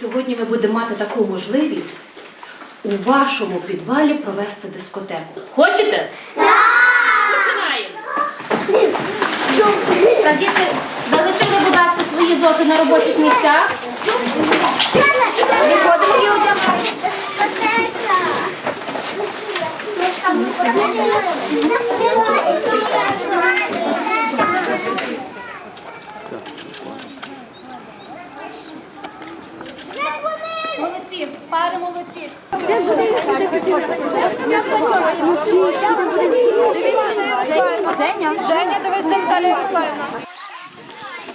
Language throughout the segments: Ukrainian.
Сьогодні ми будемо мати таку можливість у вашому підвалі провести дискотеку. Хочете? Так! Починаємо! Так, діти, залишили, будь ласка, свої зошити на робочих місцях. Виходимо і одягаємо. Молодці, пари молодці. Женя, Женя, дивись, там далі Руслана.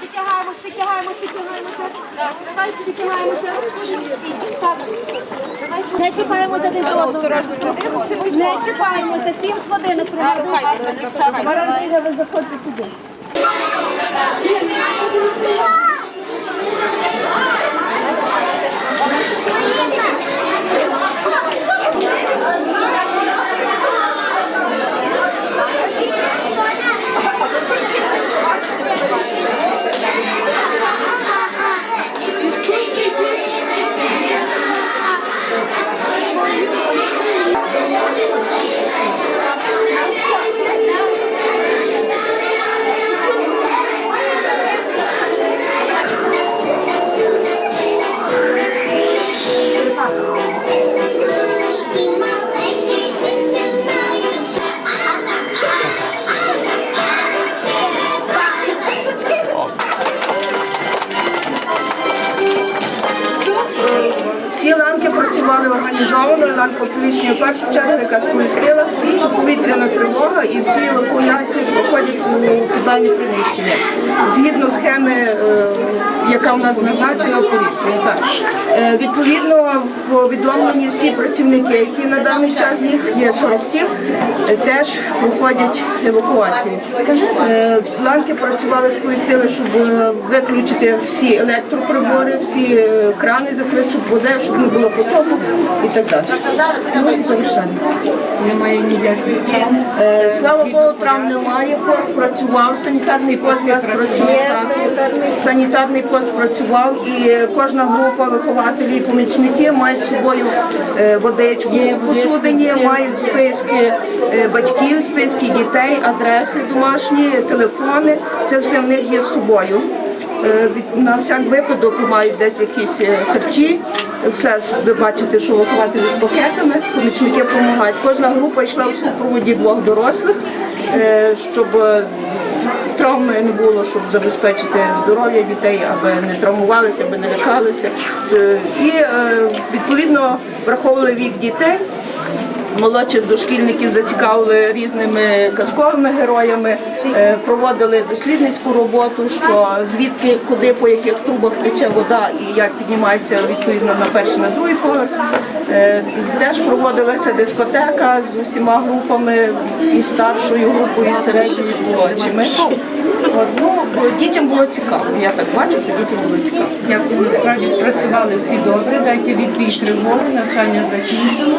Підтягаємось, підтягаємось, підтягаємося. Так, давайте підтягаємося. Так. Не чіпаємося один за одного. Не чіпаємося, сім сходинок пригадуємо. Марантига, ви заходьте туди. Всі в першу чергу, яка сповістила, що повітряна тривога і всі евакуації проходять у підвальні приміщення. Згідно схеми, е, яка у нас назначена оповіщення. Так. Е, Відповідно, повідомлені всі працівники, які на даний час їх є 47, е, теж проходять евакуацію. Е, Ланки працювали, сповістили, щоб е, виключити всі електроприбори, всі е, крани закрити, щоб води, щоб не було потоку і так далі. Ну, і завершення. Немає ніяких. Е, Слава Богу, травм немає. Пост працював, санітарний пост у нас працював. так. Санітарний пост працював і кожна група вихователів і помічники мають з собою е, водичку посудині, мають списки е, батьків, списки дітей, адреси домашні, телефони. Це все в них є з собою. Е, На всяк випадок мають десь якісь харчі. Все ви бачите, що вихователі з пакетами, помічники допомагають. Кожна група йшла в супроводі двох дорослих, щоб травми не було, щоб забезпечити здоров'я дітей, аби не травмувалися, аби не лякалися. Е, І е, відповідно враховували вік дітей. Молодших дошкільників зацікавили різними казковими героями, е, проводили дослідницьку роботу, що звідки, куди, по яких трубах тече вода і як піднімається відповідно на перший, на другий поверх. Е, Теж проводилася дискотека з усіма групами, і старшою групою, і середньою, молодшими. Ну, дітям було цікаво. Я так бачу, що дітям було цікаво. Дякую, насправді спрацювали всі добре. Дайте відбій тривоги, навчання закінчено.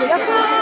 бабу. Своїми,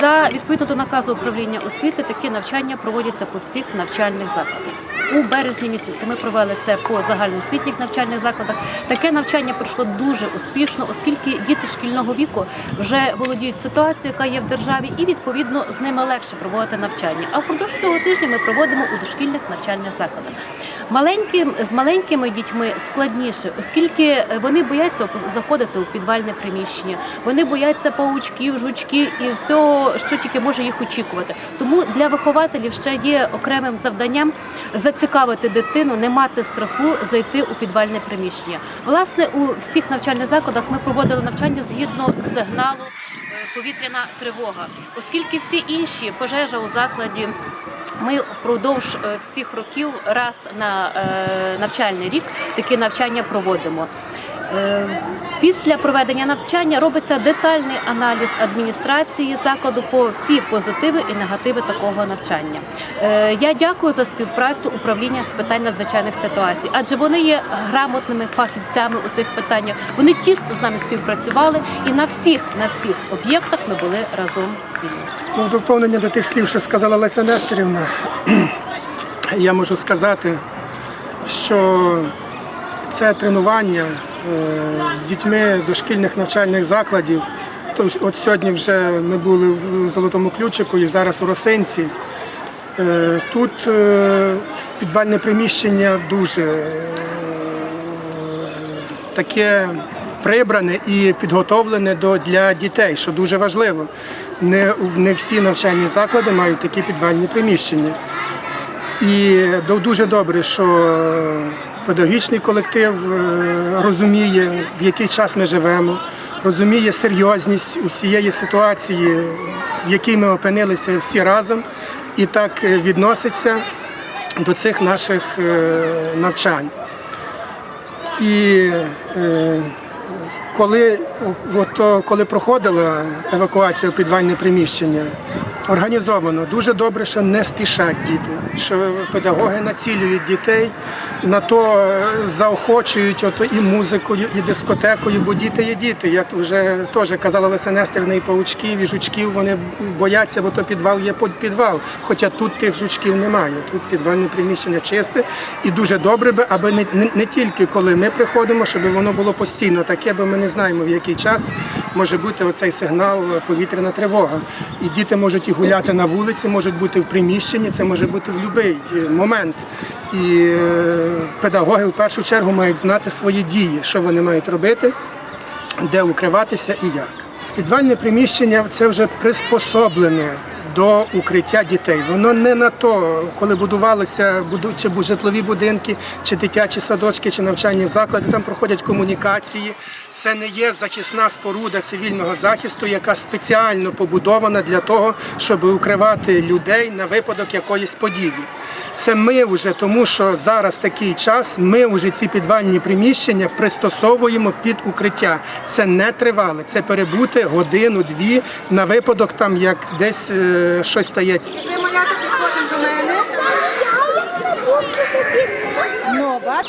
За відповідно до наказу управління освіти, такі навчання проводяться по всіх навчальних закладах. У березні місяці ми провели це по загальноосвітніх навчальних закладах. Таке навчання пройшло дуже успішно, оскільки діти шкільного віку вже володіють ситуацією, яка є в державі, і відповідно з ними легше проводити навчання. А впродовж цього тижня ми проводимо у дошкільних навчальних закладах. Маленьким з маленькими дітьми складніше, оскільки вони бояться заходити у підвальне приміщення, вони бояться паучків, жучків і всього, що тільки може їх очікувати. Тому для вихователів ще є окремим завданням зацікавити дитину, не мати страху зайти у підвальне приміщення. Власне, у всіх навчальних закладах ми проводили навчання згідно сигналу е, повітряна тривога, оскільки всі інші пожежа у закладі. Ми впродовж е, всіх років раз на е, навчальний рік такі навчання проводимо. Е, Після проведення навчання робиться детальний аналіз адміністрації закладу по всі позитиви і негативи такого навчання. Я дякую за співпрацю управління з питань надзвичайних ситуацій, адже вони є грамотними фахівцями у цих питаннях. Вони тісно з нами співпрацювали, і на всіх на всіх об'єктах ми були разом. Ну, доповнення до тих слів, що сказала Леся Нестерівна, я можу сказати, що це тренування е, з дітьми дошкільних навчальних закладів. От сьогодні вже ми були в Золотому Ключику і зараз у Росинці. Е, Тут е, підвальне приміщення дуже таке прибране і підготовлене до, для дітей, що дуже важливо. Не, не всі навчальні заклади мають такі підвальні приміщення. І дуже добре, що педагогічний колектив е, розуміє, в який час ми живемо, розуміє серйозність усієї ситуації, в якій ми опинилися всі разом, і так е, відноситься до цих наших е, навчань. І коли, от, коли проходила евакуація у підвальне приміщення, організовано дуже добре, що не спішать діти, що педагоги націлюють дітей на то е, заохочують ото і музикою, і дискотекою, бо діти є діти. Як вже теж казала Леся Нестерівна, і паучків, і жучків вони бояться, бо то підвал є під- підвал. Хоча тут тих жучків немає. Тут підвальне приміщення чисте і дуже добре би, аби не, не, не тільки коли ми приходимо, щоб воно було постійно таке, бо ми не знаємо, в який час може бути оцей сигнал повітряна тривога. І діти можуть і гуляти на вулиці, можуть бути в приміщенні, це може бути в будь-який момент. І е, педагоги в першу чергу мають знати свої дії, що вони мають робити, де укриватися і як. Підвальне приміщення це вже приспособлене до укриття дітей. Воно не на то, коли будувалися чи житлові будинки, чи дитячі садочки, чи навчальні заклади, там проходять комунікації. Це не є захисна споруда цивільного захисту, яка спеціально побудована для того, щоб укривати людей на випадок якоїсь події. Це ми вже, тому що зараз такий час, ми вже ці підвальні приміщення пристосовуємо під укриття. Це не тривале, це перебути годину-дві на випадок, там як десь е, щось стається. Малята підходимо до мене. Ну, бач.